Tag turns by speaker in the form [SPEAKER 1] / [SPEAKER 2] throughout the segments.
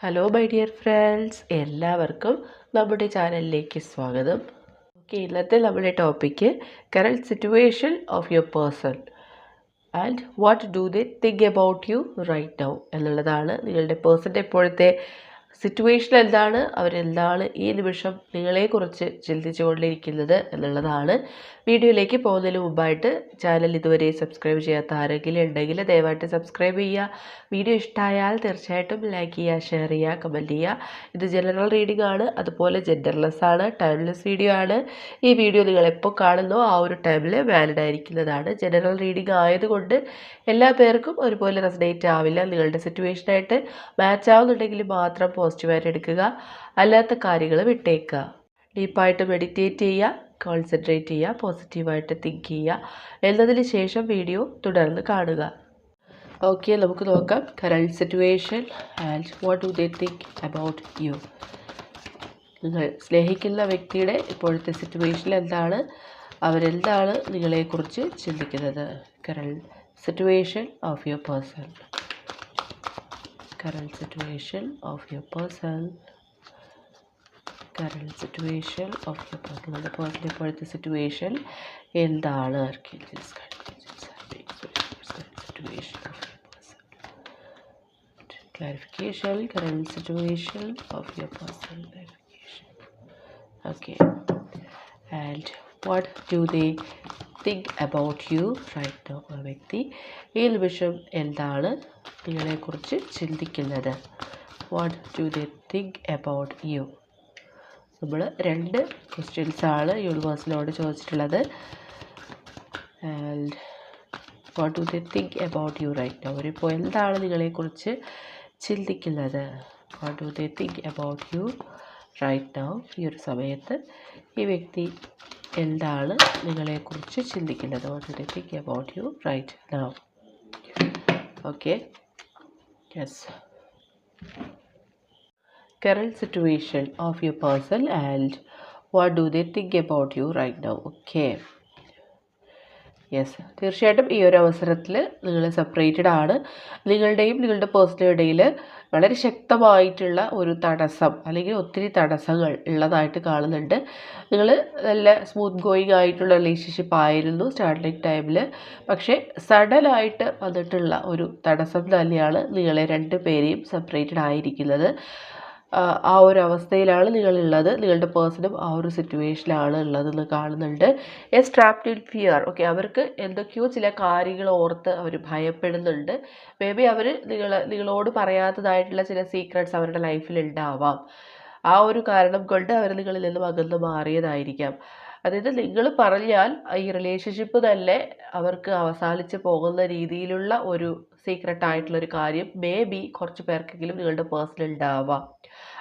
[SPEAKER 1] Hello my dear friends എല്ലാവർക്കും നമ്മുടെ ചാനലിലേക്ക് സ്വാഗതം. ഓക്കെ ഇന്നത്തെ നമ്മുടെ topic current situation of your person and what do they think about you right now എന്നുള്ളതാണ് നിങ്ങളുടെ പേഴ്സന്റെ ഇപ്പോഴത്തെ സിറ്റുവേഷൻ എന്താണ്? അവരെന്താണ് ഈ നിമിഷം നിങ്ങളെക്കുറിച്ച് ചിന്തിച്ചു കൊണ്ടിരിക്കുന്നത് എന്നുള്ളതാണ്. വീഡിയോയിലേക്ക് പോകുന്നതിന് മുമ്പായിട്ട് ചാനൽ ഇതുവരെ സബ്സ്ക്രൈബ് ചെയ്യാത്ത ആരെങ്കിലും ഉണ്ടെങ്കിൽ ദയവായിട്ട് സബ്സ്ക്രൈബ് ചെയ്യുക. വീഡിയോ ഇഷ്ടമായാൽ തീർച്ചയായിട്ടും ലൈക്ക് ചെയ്യുക ഷെയർ ചെയ്യുക കമന്റ് ചെയ്യുക. ഇത് ജനറൽ റീഡിംഗ് ആണ് അതുപോലെ ജെൻഡർലെസ് ആണ് ടൈംലെസ് വീഡിയോ ആണ്. ഈ വീഡിയോ നിങ്ങൾ എപ്പോൾ കാണുന്നോ ആ ഒരു ടൈമിൽ വാലിഡ് ആയിരിക്കുന്നതാണ്. ജനറൽ റീഡിംഗ് ആയതുകൊണ്ട് എല്ലാ പേർക്കും ഒരുപോലെ റെസിഡേറ്റ് ആവില്ല. നിങ്ങളുടെ സിറ്റുവേഷനായിട്ട് മാച്ച് ആവുന്നുണ്ടെങ്കിൽ മാത്രം പോസിറ്റീവായിട്ട് എടുക്കുക. അല്ലാത്ത കാര്യങ്ങൾ വിട്ടേക്കുക. ഡീപ്പായിട്ട് മെഡിറ്റേറ്റ് ചെയ്യുക കോൺസെൻട്രേറ്റ് ചെയ്യുക പോസിറ്റീവായിട്ട് തിങ്ക് ചെയ്യുക. എന്നതിന് ശേഷം വീഡിയോ തുടർന്ന് കാണുക. ഓക്കെ നമുക്ക് നോക്കാം. Current situation and what do they think about you നിങ്ങൾ സ്നേഹിക്കുന്ന വ്യക്തിയുടെ ഇപ്പോഴത്തെ സിറ്റുവേഷൻ എന്താണ്? അവരെന്താണ് നിങ്ങളെക്കുറിച്ച് ചിന്തിക്കുന്നത്? Current situation of your person current situation of your person current situation of your person നിങ്ങളുടെ പേഴ്സൺ ഇപ്പോഴത്തെ സിറ്റുവേഷൻ എന്താണ് situation of your person clarification current situation of your person clarification okay and what do they think about you right now ആ വ്യക്തി. ഈ നിമിഷം എന്താണ് നിങ്ങളെക്കുറിച്ച് ചിന്തിക്കുന്നത്? What do they think about you നമ്മൾ രണ്ട് ക്വസ്റ്റ്യൻസാണ് യൂണിവേഴ്സിനോട് ചോദിച്ചിട്ടുള്ളത്. And what do they think about you right now അവരിപ്പോൾ എന്താണ് നിങ്ങളെക്കുറിച്ച് ചിന്തിക്കുന്നത്? What do they think about you right now ഈ ഒരു സമയത്ത് ഈ വ്യക്തി എന്താണ് നിങ്ങളെക്കുറിച്ച് ചിന്തിക്കുന്നത് what do they think about you right now okay yes current situation of your person and what do they think about you right now okay yes തീർച്ചയായിട്ടും ഈ ഒരു അവസരത്തിൽ നിങ്ങൾ സെപ്പറേറ്റഡ് ആണ്. നിങ്ങളുടെയും നിങ്ങളുടെ പേഴ്സണൽ ഇടയിൽ വളരെ ശക്തമായിട്ടുള്ള ഒരു തടസ്സം അല്ലെങ്കിൽ ഒത്തിരി തടസ്സങ്ങൾ ഉള്ളതായിട്ട് കാണുന്നുണ്ട്. നിങ്ങൾ നല്ല സ്മൂത്ത് ഗോയിങ് ആയിട്ടുള്ള റിലേഷൻഷിപ്പ് ആയിരുന്നു സ്റ്റാർട്ടിങ് ടൈമിൽ പക്ഷേ സഡനായിട്ട് വന്നിട്ടുള്ള ഒരു തടസ്സം തന്നെയാണ് നിങ്ങളെ രണ്ട് പേരെയും സെപ്പറേറ്റഡ് ആയിരിക്കുന്നത്. ആ ഒരു അവസ്ഥയിലാണ് നിങ്ങളുള്ളത്. നിങ്ങളുടെ പേഴ്സണും ആ ഒരു സിറ്റുവേഷനിലാണ് ഉള്ളതെന്ന് കാണുന്നുണ്ട്. A trapped in fear okay അവർക്ക് എന്തൊക്കെയോ ചില കാര്യങ്ങൾ ഓർത്ത് അവർ ഭയപ്പെടുന്നുണ്ട്. മേ ബി അവർ നിങ്ങൾ നിങ്ങളോട് പറയാത്തതായിട്ടുള്ള ചില സീക്രട്സ് അവരുടെ ലൈഫിൽ ഉണ്ടാവാം. ആ ഒരു കാരണം കൊണ്ട് അവർ നിങ്ങളിൽ നിന്നും അകന്ന് മാറിയതായിരിക്കാം. അതായത് നിങ്ങൾ പറഞ്ഞാൽ ഈ റിലേഷൻഷിപ്പ് തന്നെ അവർക്ക് അവസാനിച്ച് പോകുന്ന രീതിയിലുള്ള ഒരു സീക്രട്ട് ആയിട്ടുള്ളൊരു കാര്യം മേ ബി കുറച്ച് പേർക്കെങ്കിലും നിങ്ങളുടെ പേഴ്സണൽ ഉണ്ടാവാം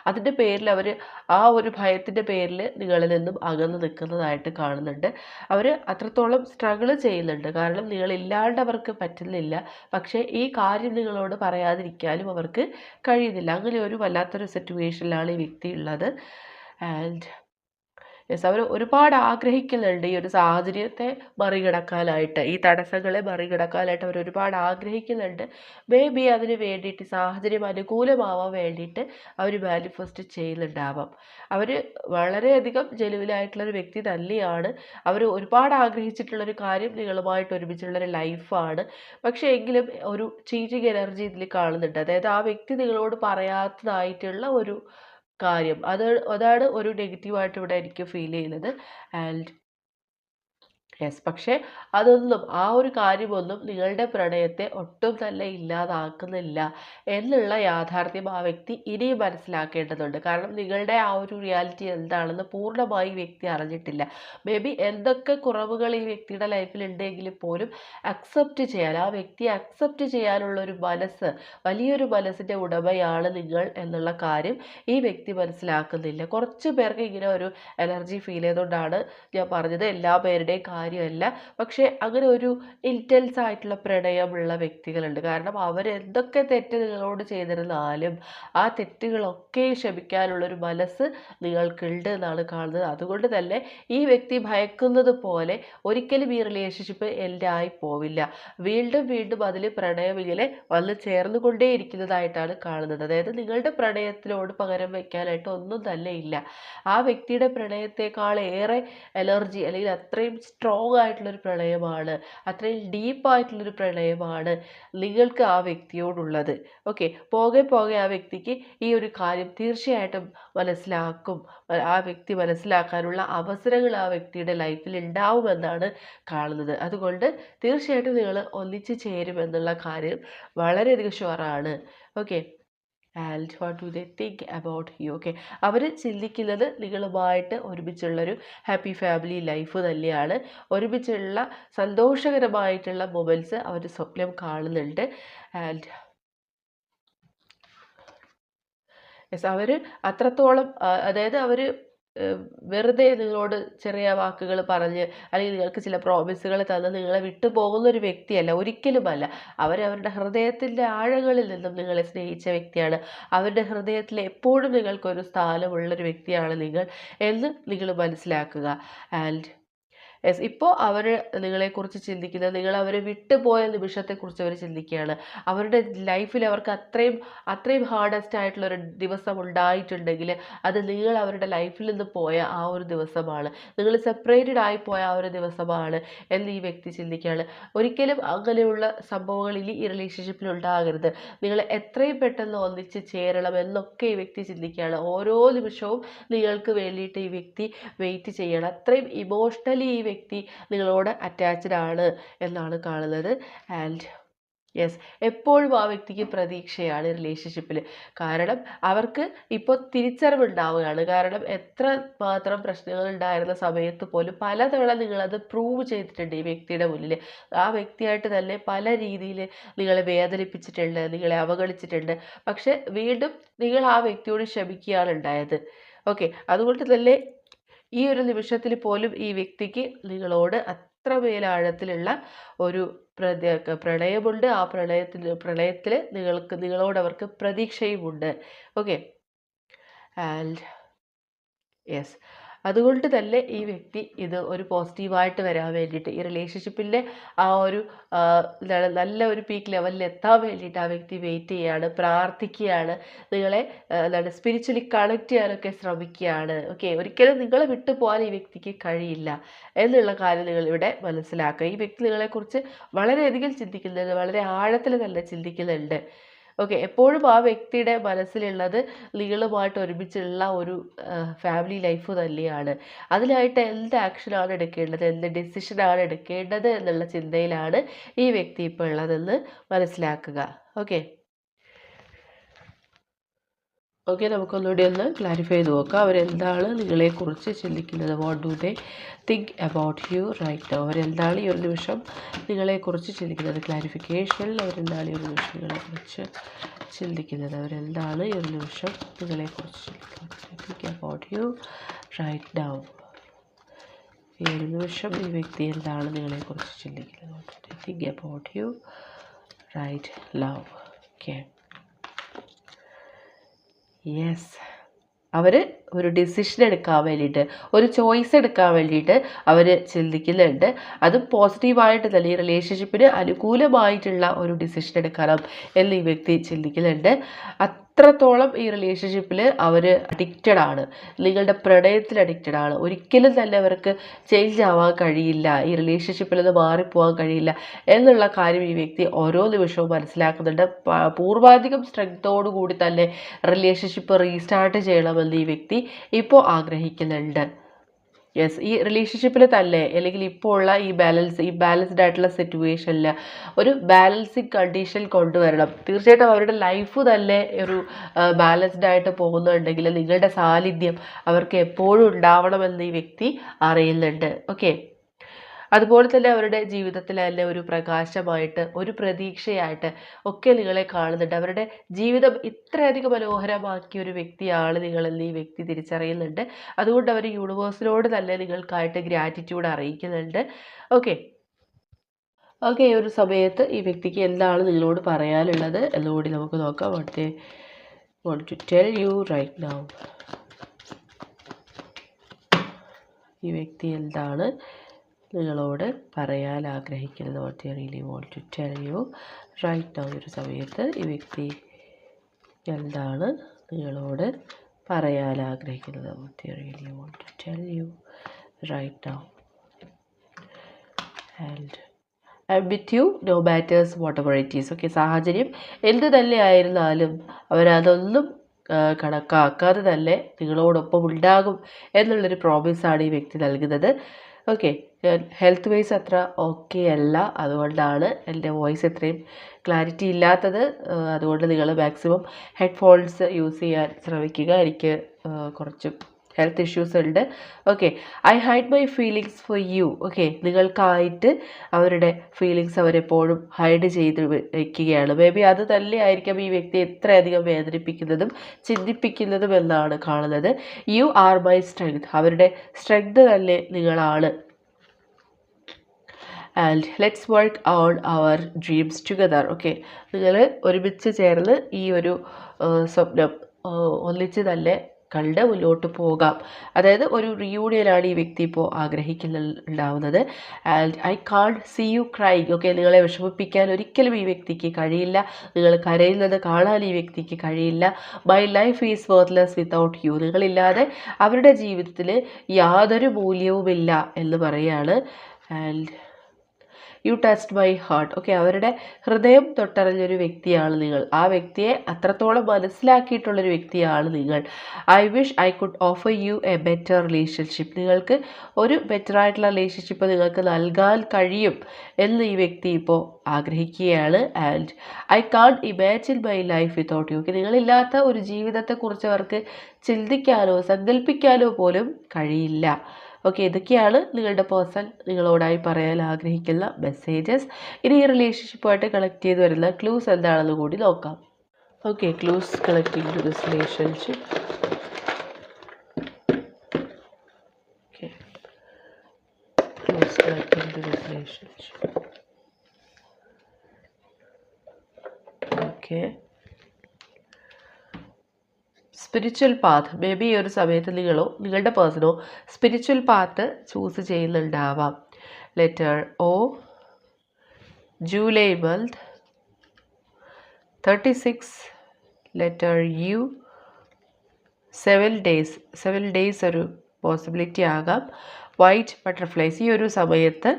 [SPEAKER 1] അതിന്റെ പേരിൽ അവർ ആ ഒരു ഭയത്തിന്റെ പേരിൽ നിങ്ങളിൽ നിന്നും അകന്നു നിൽക്കുന്നതായിട്ട് കാണുന്നുണ്ട്. അവർ അത്രത്തോളം സ്ട്രഗിൾ ചെയ്യുന്നുണ്ട്. കാരണം നിങ്ങളില്ലാണ്ട് അവർക്ക് പറ്റുന്നില്ല. പക്ഷേ ഈ കാര്യം നിങ്ങളോട് പറയാതിരിക്കാനും അവർക്ക് കഴിയുന്നില്ല. അങ്ങനെ ഒരു വല്ലാത്തൊരു സിറ്റുവേഷനിലാണ് ഈ വ്യക്തി ഉള്ളത്. ആൻഡ് യെസ് അവർ ഒരുപാട് ആഗ്രഹിക്കുന്നുണ്ട് ഈ ഒരു സാഹചര്യത്തെ മറികടക്കാനായിട്ട്. ഈ തടസ്സങ്ങളെ മറികടക്കാനായിട്ട് അവർ ഒരുപാട് ആഗ്രഹിക്കുന്നുണ്ട്. മേ ബി അതിന് വേണ്ടിയിട്ട് സാഹചര്യം അനുകൂലമാവാൻ വേണ്ടിയിട്ട് അവർ മാനിഫെസ്റ്റ് ചെയ്യുന്നുണ്ടാവാം. അവർ വളരെയധികം ജനുവിനായിട്ടുള്ളൊരു വ്യക്തി തന്നെയാണ്. അവർ ഒരുപാട് ആഗ്രഹിച്ചിട്ടുള്ളൊരു കാര്യം നിങ്ങളുമായിട്ട് ഒരുമിച്ചുള്ളൊരു ലൈഫാണ് പക്ഷേ എങ്കിലും ഒരു ചീറ്റിംഗ് എനർജി ഇതിൽ കാണുന്നുണ്ട്. അതായത് ആ വ്യക്തി നിങ്ങളോട് പറയാത്തതായിട്ടുള്ള ഒരു കാര്യം. അത് അതാണ് ഒരു നെഗറ്റീവായിട്ട് ഇവിടെ എനിക്ക് ഫീൽ ചെയ്യുന്നത്. ആൻഡ് യെസ് പക്ഷേ അതൊന്നും ആ ഒരു കാര്യമൊന്നും നിങ്ങളുടെ പ്രണയത്തെ ഒട്ടും തന്നെ ഇല്ലാതാക്കുന്നില്ല എന്നുള്ള യാഥാർത്ഥ്യം ആ വ്യക്തി ഇനിയും മനസ്സിലാക്കേണ്ടതുണ്ട്. കാരണം നിങ്ങളുടെ ആ ഒരു റിയാലിറ്റി എന്താണെന്ന് പൂർണമായി വ്യക്തി അറിഞ്ഞിട്ടില്ല. മേ ബി എന്തൊക്കെ കുറവുകൾ ഈ വ്യക്തിയുടെ ലൈഫിൽ ഉണ്ടെങ്കിൽ പോലും അക്സെപ്റ്റ് ചെയ്യാൻ ആ വ്യക്തിയെ അക്സെപ്റ്റ് ചെയ്യാനുള്ള ഒരു മനസ്സ് വലിയൊരു മനസ്സിന്റെ ഉടമയാണ് നിങ്ങൾ എന്നുള്ള കാര്യം ഈ വ്യക്തി മനസ്സിലാക്കുന്നില്ല. കുറച്ച് പേർക്ക് ഇങ്ങനെ ഒരു എനർജി ഫീൽ ചെയ്തുകൊണ്ടാണ് ഞാൻ പറഞ്ഞത്. എല്ലാ പേരുടെയും കാര്യമല്ല. പക്ഷേ അങ്ങനെ ഒരു ഇന്റൻസ് ആയിട്ടുള്ള പ്രണയമുള്ള വ്യക്തികളുണ്ട്. കാരണം അവരെന്തൊക്കെ തെറ്റ് നിങ്ങളോട് ചെയ്തിരുന്നാലും ആ തെറ്റുകളൊക്കെ ക്ഷമിക്കാനുള്ളൊരു മനസ്സ് നിങ്ങൾക്കുണ്ട് എന്നാണ് കാണുന്നത്. അതുകൊണ്ട് തന്നെ ഈ വ്യക്തി ഭയക്കുന്നത് പോലെ ഒരിക്കലും ഈ റിലേഷൻഷിപ്പ് ആയി പോവില്ല. വീണ്ടും വീണ്ടും അതിൽ പ്രണയം ഇങ്ങനെ വന്ന് ചേർന്നുകൊണ്ടേയിരിക്കുന്നതായിട്ടാണ് കാണുന്നത്. അതായത് നിങ്ങളുടെ പ്രണയത്തിനോട് പകരം വയ്ക്കാനായിട്ട് ഒന്നും തന്നെ ഇല്ല. ആ വ്യക്തിയുടെ പ്രണയത്തെക്കാൾ ഏറെ എനർജി അല്ലെങ്കിൽ അത്രയും സ്ട്രോങ് ആയിട്ടുള്ളൊരു പ്രണയമാണ് അത്രയും ഡീപ്പായിട്ടുള്ളൊരു പ്രണയമാണ് നിങ്ങൾക്ക് ആ വ്യക്തിയോടുള്ളത്. ഓക്കെ പോകെ പോകെ ആ വ്യക്തിക്ക് ഈ ഒരു കാര്യം തീർച്ചയായിട്ടും മനസ്സിലാക്കും. ആ വ്യക്തി മനസ്സിലാക്കാനുള്ള അവസരങ്ങൾ ആ വ്യക്തിയുടെ ലൈഫിൽ ഉണ്ടാവുമെന്നാണ് കാണുന്നത്. അതുകൊണ്ട് തീർച്ചയായിട്ടും നിങ്ങൾ ഒന്നിച്ച് ചേരുമെന്നുള്ള കാര്യം വളരെയധികം ഷുവറാണ് okay and what do they think about you okay അവർ ചിന്തിക്കുന്നത് നിങ്ങളുമായിട്ട് ഒരുമിച്ചുള്ളൊരു ഹാപ്പി ഫാമിലി ലൈഫ് തന്നെയാണ്. ഒരുമിച്ചുള്ള സന്തോഷകരമായിട്ടുള്ള മൊമെന്റ്സ് അവർ സ്വപ്നം കാണുന്നുണ്ട്. ആൻഡ് യെസ് അവർ അത്രത്തോളം അതായത് അവർ വെറുതെ നിങ്ങളോട് ചെറിയ വാക്കുകൾ പറഞ്ഞ് അല്ലെങ്കിൽ നിങ്ങൾക്ക് ചില പ്രോമിസുകൾ തന്ന് നിങ്ങളെ വിട്ടു പോകുന്ന ഒരു വ്യക്തിയല്ല ഒരിക്കലുമല്ല. അവർ അവരുടെ ഹൃദയത്തിന്റെ ആഴങ്ങളിൽ നിന്നും നിങ്ങളെ സ്നേഹിച്ച വ്യക്തിയാണ്. അവരുടെ ഹൃദയത്തിൽ എപ്പോഴും നിങ്ങൾക്കൊരു സ്ഥാനമുള്ളൊരു വ്യക്തിയാണ് നിങ്ങൾ എന്ന് നിങ്ങൾ മനസ്സിലാക്കുക. ആൻഡ് യെസ് ഇപ്പോൾ അവർ നിങ്ങളെക്കുറിച്ച് ചിന്തിക്കുന്നത് നിങ്ങൾ അവരെ വിട്ടുപോയ നിമിഷത്തെക്കുറിച്ച് അവർ ചിന്തിക്കുകയാണ്. അവരുടെ ലൈഫിൽ അവർക്ക് അത്രയും അത്രയും ഹാർഡസ്റ്റ് ആയിട്ടുള്ള ഒരു ദിവസം ഉണ്ടായിട്ടുണ്ടെങ്കിൽ അത് നിങ്ങൾ അവരുടെ ലൈഫിൽ നിന്ന് പോയ ആ ഒരു ദിവസമാണ്. നിങ്ങൾ സെപ്പറേറ്റഡ് ആയി പോയ ആ ഒരു ദിവസമാണ് എന്ന് ഈ വ്യക്തി ചിന്തിക്കുകയാണ്. ഒരിക്കലും അങ്ങനെയുള്ള സംഭവങ്ങൾ ഇനി ഈ റിലേഷൻഷിപ്പിൽ ഉണ്ടാകരുത്. നിങ്ങൾ എത്രയും പെട്ടെന്ന് ഒന്നിച്ച് ചേരണം എന്നൊക്കെ ഈ വ്യക്തി ചിന്തിക്കുകയാണ്. ഓരോ നിമിഷവും നിങ്ങൾക്ക് വേണ്ടിയിട്ട് ഈ വ്യക്തി വെയിറ്റ് ചെയ്യണം. അത്രയും ഇമോഷണലി ഈ വ്യക്തി നിങ്ങളോട് അറ്റാച്ച്ഡ് ആണ് എന്നാണ് കാണുന്നത്. ആൻഡ് യെസ് എപ്പോഴും ആ വ്യക്തിക്ക് പ്രതീക്ഷയാണ് റിലേഷൻഷിപ്പിൽ കാരണം അവർക്ക് ഇപ്പോൾ തിരിച്ചറിവുണ്ടാവുകയാണ്. കാരണം എത്ര മാത്രം പ്രശ്നങ്ങൾ ഉണ്ടായിരുന്ന സമയത്ത് പോലും പലതവണ നിങ്ങളത് പ്രൂവ് ചെയ്തിട്ടുണ്ട് ഈ വ്യക്തിയുടെ മുന്നിൽ ആ വ്യക്തിയായിട്ട് തന്നെ പല രീതിയിൽ നിങ്ങളെ വേദനിപ്പിച്ചിട്ടുണ്ട് നിങ്ങളെ അവഗണിച്ചിട്ടുണ്ട്. പക്ഷെ വീണ്ടും നിങ്ങൾ ആ വ്യക്തിയോട് ക്ഷമിക്കുകയാണ് ഉണ്ടായത്. ഓക്കെ അതുകൊണ്ട് തന്നെ ഈ ഒരു നിമിഷത്തിൽ പോലും ഈ വ്യക്തിക്ക് നിങ്ങളോട് അത്രമേൽ ആഴത്തിലുള്ള ഒരു പ്രത പ്രണയമുണ്ട്. ആ പ്രളയത്തിൽ പ്രളയത്തിൽ നിങ്ങൾക്ക് നിങ്ങളോട് അവർക്ക് പ്രതീക്ഷയുമുണ്ട്. ഓക്കെ. And yes. അതുകൊണ്ട് തന്നെ ഈ വ്യക്തി ഇത് ഒരു പോസിറ്റീവായിട്ട് വരാൻ വേണ്ടിയിട്ട് ഈ റിലേഷൻഷിപ്പിന്റെ ആ ഒരു നല്ല ഒരു പീക്ക് ലെവലിൽ എത്താൻ വേണ്ടിയിട്ട് ആ വ്യക്തി വെയിറ്റ് ചെയ്യുകയാണ് പ്രാർത്ഥിക്കുകയാണ് നിങ്ങളെ എന്താണ് സ്പിരിച്വലി കണക്ട് ചെയ്യാനൊക്കെ ശ്രമിക്കുകയാണ്. ഓക്കെ ഒരിക്കലും നിങ്ങളെ വിട്ടു പോകാൻ ഈ വ്യക്തിക്ക് കഴിയില്ല എന്നുള്ള കാര്യം നിങ്ങൾ ഇവിടെ മനസ്സിലാക്കുക. ഈ വ്യക്തി നിങ്ങളെക്കുറിച്ച് വളരെയധികം ചിന്തിക്കുന്നുണ്ട് വളരെ ആഴത്തിൽ തന്നെ ചിന്തിക്കുന്നുണ്ട്. ഓക്കെ എപ്പോഴും ആ വ്യക്തിയുടെ മനസ്സിലുള്ളത് ലീളുമായിട്ട് ഒരുമിച്ചുള്ള ഒരു ഫാമിലി ലൈഫ് തന്നെയാണ്. അതിനായിട്ട് എന്ത് ആക്ഷനാണ് എടുക്കേണ്ടത്? എന്ത് ഡിസിഷനാണ് എടുക്കേണ്ടത് എന്നുള്ള ചിന്തയിലാണ് ഈ വ്യക്തി ഇപ്പോൾ ഉള്ളതെന്ന് മനസ്സിലാക്കുക. ഓക്കെ. ഓക്കെ നമുക്കൊന്നുകൂടി ഒന്ന് ക്ലാരിഫൈ ചെയ്ത് നോക്കാം. അവരെന്താണ് നിങ്ങളെക്കുറിച്ച് ചിന്തിക്കുന്നത്? What do they think about you right now അവരെന്താണ് ഈ ഒരു നിമിഷം നിങ്ങളെക്കുറിച്ച് ചിന്തിക്കുന്നത്? ക്ലാരിഫിക്കേഷനിൽ അവരെന്താണ് ഈ ഒരു നിമിഷം നിങ്ങളെക്കുറിച്ച് ചിന്തിക്കുന്നത്? അവരെന്താണ് ഈ ഒരു നിമിഷം നിങ്ങളെക്കുറിച്ച് ചിന്തിക്കുന്നത്? Think about you right now ഈ ഒരു നിമിഷം ഈ വ്യക്തി എന്താണ് നിങ്ങളെക്കുറിച്ച് ചിന്തിക്കുന്നത്? Think about you right love okay yes അവർ ഒരു ഡിസിഷൻ എടുക്കാൻ വേണ്ടിയിട്ട് ഒരു ചോയ്സ് എടുക്കാൻ വേണ്ടിയിട്ട് അവർ ചിന്തിക്കുന്നുണ്ട്. അത് പോസിറ്റീവായിട്ട് തന്നെ ഈ റിലേഷൻഷിപ്പിന് അനുകൂലമായിട്ടുള്ള ഒരു ഡിസിഷൻ എടുക്കണം എന്ന് ഈ വ്യക്തി ചിന്തിക്കുന്നുണ്ട്. അത്രത്തോളം ഈ റിലേഷൻഷിപ്പിൽ അവർ അഡിക്റ്റഡ് ആണ്. നിങ്ങളുടെ പ്രണയത്തിൽ അഡിക്റ്റഡ് ആണ്. ഒരിക്കലും തന്നെ അവർക്ക് ചേഞ്ച് ആവാൻ കഴിയില്ല. ഈ റിലേഷൻഷിപ്പിൽ നിന്ന് മാറിപ്പോകാൻ കഴിയില്ല എന്നുള്ള കാര്യം ഈ വ്യക്തി ഓരോ നിമിഷവും മനസ്സിലാക്കുന്നുണ്ട്. പൂർവാധികം സ്ട്രെങ്തോടു കൂടി തന്നെ റിലേഷൻഷിപ്പ് റീസ്റ്റാർട്ട് ചെയ്യണമെന്ന് ഈ വ്യക്തി ഇപ്പോൾ ആഗ്രഹിക്കുന്നുണ്ട്. യെസ് ഈ റിലേഷൻഷിപ്പിൽ തന്നെ അല്ലെങ്കിൽ ഇപ്പോൾ ഉള്ള ഈ ബാലൻസ് ഈ ബാലൻസ്ഡ് ആയിട്ടുള്ള സിറ്റുവേഷനിൽ ഒരു ബാലൻസിങ് കണ്ടീഷൻ കൊണ്ടുവരണം. തീർച്ചയായിട്ടും അവരുടെ ലൈഫ് തന്നെ ഒരു ബാലൻസ്ഡ് ആയിട്ട് പോകുന്നുണ്ടെങ്കിൽ നിങ്ങളുടെ സാന്നിധ്യം അവർക്ക് എപ്പോഴും ഉണ്ടാവണമെന്ന് ഈ വ്യക്തി അറിയുന്നുണ്ട്. ഓക്കെ അതുപോലെ തന്നെ അവരുടെ ജീവിതത്തിൽ തന്നെ ഒരു പ്രകാശമായിട്ട് ഒരു പ്രതീക്ഷയായിട്ട് ഒക്കെ നിങ്ങളെ കാണുന്നുണ്ട്. അവരുടെ ജീവിതം ഇത്രയധികം മനോഹരമാക്കിയ ഒരു വ്യക്തിയാണ് നിങ്ങളെന്ന് ഈ വ്യക്തി തിരിച്ചറിയുന്നുണ്ട്. അതുകൊണ്ട് അവർ യൂണിവേഴ്സിനോട് തന്നെ നിങ്ങൾക്കായിട്ട് ഗ്രാറ്റിറ്റ്യൂഡ് അറിയിക്കുന്നുണ്ട്. ഓക്കെ ഓക്കെ ഈ ഒരു സമയത്ത് ഈ വ്യക്തിക്ക് എന്താണ് നിങ്ങളോട് പറയാനുള്ളത് എന്നുകൂടി നമുക്ക് നോക്കാം. What want to tell you right now ഈ വ്യക്തി എന്താണ് നിങ്ങളോട് പറയാൻ ആഗ്രഹിക്കുന്നത് what they really want to tell you right now ഒരു സമയത്ത് ഈ വ്യക്തി എന്താണ് നിങ്ങളോട് പറയാൻ ആഗ്രഹിക്കുന്നത് what they really want to tell you right now and I with you no matters whatever it is okay സാഹചര്യം എന്ത് തന്നെ ആയിരുന്നാലും അവരതൊന്നും കണക്കാക്കാതെ തന്നെ നിങ്ങളോടൊപ്പം ഉണ്ടാകും എന്നുള്ളൊരു പ്രോമിസാണ് ഈ വ്യക്തി നൽകുന്നത്. ഓക്കെ ഞാൻ ഹെൽത്ത് വൈസ് അത്ര ഓക്കെ അല്ല. അതുകൊണ്ടാണ് എന്റെ വോയിസ് ഇത്രയും ക്ലാരിറ്റി ഇല്ലാത്തത്. അതുകൊണ്ട് നിങ്ങൾ മാക്സിമം ഹെഡ്ഫോൺസ് യൂസ് ചെയ്യാൻ ശ്രമിക്കുക. എനിക്ക് കുറച്ച് ഹെൽത്ത് ഇഷ്യൂസ് ഉണ്ട്. Okay I hide my feelings for you okay നിങ്ങൾക്കായിട്ട് അവരുടെ ഫീലിങ്സ് അവരെപ്പോഴും ഹൈഡ് ചെയ്ത് വയ്ക്കുകയാണ് മേ ബി അത് തന്നെ ആയിരിക്കാം ഈ വ്യക്തി എത്രയധികം വേദനിപ്പിക്കുന്നതും ചിന്തിപ്പിക്കുന്നതും എന്നാണ് കാണുന്നത്. യു ആർ മൈ സ്ട്രെങ്ത് അവരുടെ സ്ട്രെങ്ത് തന്നെ നിങ്ങളാണ്. And let's work on our dreams together okay നിങ്ങൾ ഒരുമിച്ച് ചേർന്ന് ഈ ഒരു സ്വപ്നം ഒന്നിച്ച് തന്നെ കണ്ട് മുന്നോട്ട് പോകാം. അതായത് ഒരു റിയൂണിയനാണ് ഈ വ്യക്തി ഇപ്പോൾ ആഗ്രഹിക്കുന്നുണ്ടാവുന്നത്. And I can't see you crying okay നിങ്ങളെ വിഷമിപ്പിക്കാൻ ഒരിക്കലും ഈ വ്യക്തിക്ക് കഴിയില്ല. നിങ്ങൾ കരയുന്നത് കാണാൻ ഈ വ്യക്തിക്ക് കഴിയില്ല. My life is worthless without you നിങ്ങളില്ലാതെ അവരുടെ ജീവിതത്തിൽ യാതൊരു മൂല്യവുമില്ല എന്ന് പറയുകയാണ്. And you touched my heart okay അവരുടെ ഹൃദയം തൊട്ടറിഞ്ഞൊരു വ്യക്തിയാണ് നിങ്ങൾ. ആ വ്യക്തിയെ അത്രത്തോളം മനസ്സിലാക്കിയിട്ടുള്ളൊരു വ്യക്തിയാണ് നിങ്ങൾ. I wish I could offer you a better relationship നിങ്ങൾക്ക് ഒരു ബെറ്റർ ആയിട്ടുള്ള റിലേഷൻഷിപ്പ് നിങ്ങൾക്ക് നൽകാൻ കഴിയും എന്ന് ഈ വ്യക്തി ഇപ്പോൾ ആഗ്രഹിക്കുകയാണ്. And I can't imagine my life without you നിങ്ങളില്ലാത്ത ഒരു ജീവിതത്തെക്കുറിച്ച് അവർക്ക് ചിന്തിക്കാനോ സങ്കല്പിക്കാനോ പോലും കഴിയില്ല. ഓക്കെ ഇതൊക്കെയാണ് നിങ്ങളുടെ പേഴ്സൺ നിങ്ങളോടായി പറയാൻ ആഗ്രഹിക്കുന്ന മെസ്സേജസ്. ഇനി ഈ റിലേഷൻഷിപ്പുമായിട്ട് കണക്ട് ചെയ്ത് വരുന്ന ക്ലൂസ് എന്താണെന്ന് കൂടി നോക്കാം. Okay clues connecting to relationship clues to this relationship okay spiritual path maybe ഒരു സമയത്ത് നിങ്ങളോ നിങ്ങളുടെ പേഴ്സണോ spiritual path choose ചെയ്യുന്നുണ്ടാവാം. Letter O July month thirty six letter U seven days seven days ഒരു പോസിബിലിറ്റി ആകാം. വൈറ്റ് ബട്ടർഫ്ലൈസ് ഈ ഒരു സമയത്ത്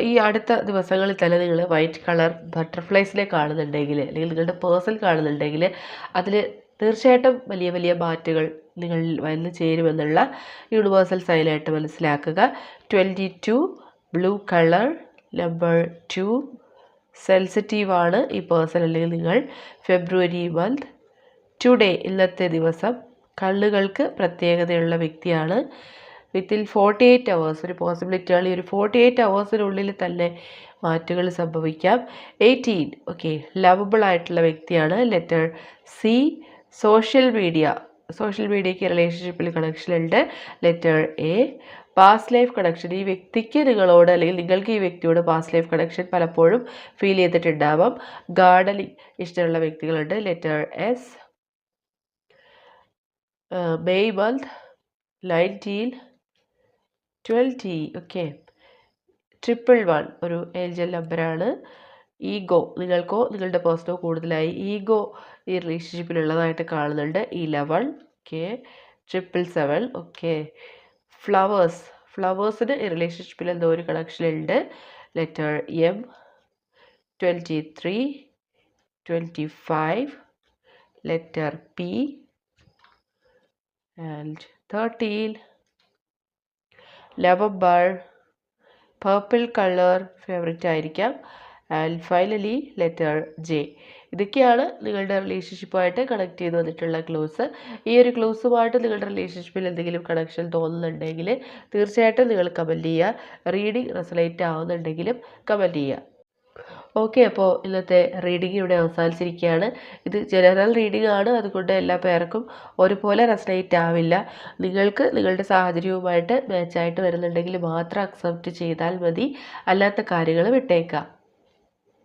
[SPEAKER 1] ഈ അടുത്ത ദിവസങ്ങളിൽ തന്നെ നിങ്ങൾ വൈറ്റ് കളർ ബട്ടർഫ്ലൈസിനെ കാണുന്നുണ്ടെങ്കിൽ അല്ലെങ്കിൽ നിങ്ങളുടെ പേഴ്സൺ കാണുന്നുണ്ടെങ്കിൽ അതിൽ തീർച്ചയായിട്ടും വലിയ വലിയ മാറ്റുകൾ നിങ്ങളിൽ വന്ന് ചേരുമെന്നുള്ള യൂണിവേഴ്സൽ സൈനായിട്ട് മനസ്സിലാക്കുക. Twenty two blue colour number two സെൻസിറ്റീവാണ് ഈ പേഴ്സൺ അല്ലെങ്കിൽ നിങ്ങൾ ഫെബ്രുവരി മന്ത് ടുഡേ ഇന്നത്തെ ദിവസം കള്ളുകൾക്ക് പ്രത്യേകതയുള്ള വ്യക്തിയാണ്. വിത്തിൻ ഫോർട്ടി എയ്റ്റ് അവേഴ്സ് ഒരു പോസിബിലിറ്റിയാണ് ഈ ഒരു ഫോർട്ടി എയ്റ്റ് അവേഴ്സിനുള്ളിൽ തന്നെ മാറ്റുകൾ സംഭവിക്കാം. എയ്റ്റീൻ ഓക്കെ ലവബിൾ ആയിട്ടുള്ള വ്യക്തിയാണ്. Letter C social media social മീഡിയയ്ക്ക് റിലേഷൻഷിപ്പിൽ കണക്ഷനുണ്ട് letter A past life connection ഈ വ്യക്തിക്ക് നിങ്ങളോട് അല്ലെങ്കിൽ നിങ്ങൾക്ക് ഈ വ്യക്തിയോട് പാസ്റ്റ് ലൈഫ് കണക്ഷൻ പലപ്പോഴും ഫീൽ ചെയ്തിട്ടുണ്ടാവാം. ഗാർഡനിങ് ഇഷ്ടമുള്ള വ്യക്തികളുണ്ട്. Letter S May month nineteen twelve okay triple one ഒരു ഏഞ്ചൽ നമ്പറാണ് ഈഗോ നിങ്ങൾക്കോ നിങ്ങളുടെ പേഴ്സണോ കൂടുതലായി ഈഗോ ഈ റിലേഷൻഷിപ്പിലുള്ളതായിട്ട് കാണുന്നുണ്ട്. Eleven okay triple seven okay flowers ഫ്ലവേഴ്സിന് ഈ റിലേഷൻഷിപ്പിൽ എന്തോ ഒരു കണക്ഷനുണ്ട് letter M twenty three twenty five letter P and thirteen lavender purple colour favourite ആയിരിക്കാം. ആൻഡ് ഫൈനലി ലെറ്റർ ജെ ഇതൊക്കെയാണ് നിങ്ങളുടെ റിലേഷൻഷിപ്പുമായിട്ട് കണക്ട് ചെയ്ത് വന്നിട്ടുള്ള ക്ലോസ് ഈ ഒരു ക്ലോസുമായിട്ട് നിങ്ങളുടെ റിലേഷൻഷിപ്പിൽ എന്തെങ്കിലും കണക്ഷൻ തോന്നുന്നുണ്ടെങ്കിൽ തീർച്ചയായിട്ടും നിങ്ങൾ കമന്റ് ചെയ്യുക. റീഡിങ് റെസലേറ്റ് ആവുന്നുണ്ടെങ്കിലും കമന്റ് ചെയ്യുക. ഓക്കെ അപ്പോൾ ഇന്നത്തെ റീഡിംഗ് ഇവിടെ അവസാനിച്ചിരിക്കുകയാണ്. ഇത് ജനറൽ റീഡിംഗ് ആണ്. അതുകൊണ്ട് എല്ലാ പേർക്കും ഒരുപോലെ റെസനേറ്റ് ആവില്ല. നിങ്ങൾക്ക് നിങ്ങളുടെ സാഹചര്യവുമായിട്ട് മാച്ചായിട്ട് വരുന്നുണ്ടെങ്കിൽ മാത്രം അക്സെപ്റ്റ് ചെയ്താൽ മതി. അല്ലാത്ത കാര്യങ്ങൾ വിട്ടേക്കാം